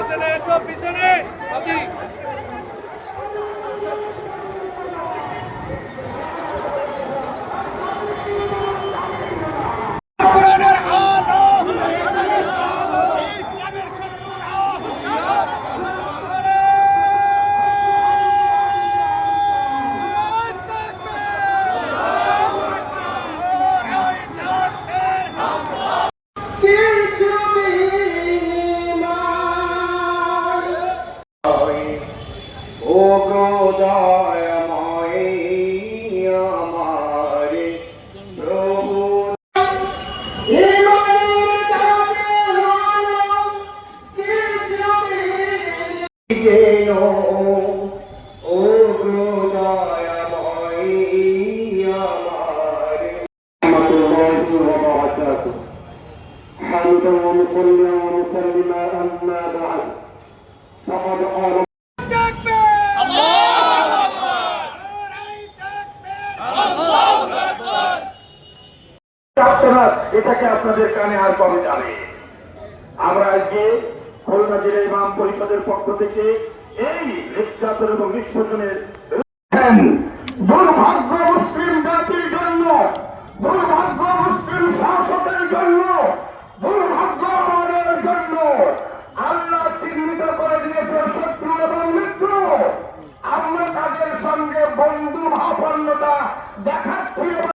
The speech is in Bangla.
পিছনে পিছনে ও প্রদয়ময় আমার প্রভু যেন ও প্রদয়ময় আমার حمدا ومصليا ومسلما اما بعد فقد قال এটাকে আপনাদের কানে আর কবে যাবে? আমরা আজকে খুলনা জেলা ইমাম পরিষদের পক্ষ থেকে এই নির্যাতন এবং নিষ্পোষণের দুর্ভাগ্য মুসলিম জাতির জন্য, দুর্ভাগ্য মুসলিম শাসকের জন্য, দুর্ভাগ্য আমাদের জন্য আল্লাহ চিহ্নিত করে দিয়েছে শত্রু এবং মৃত্যু আমরা তাদের সঙ্গে বন্ধু ভাবাপন্নতা দেখাচ্ছি এবং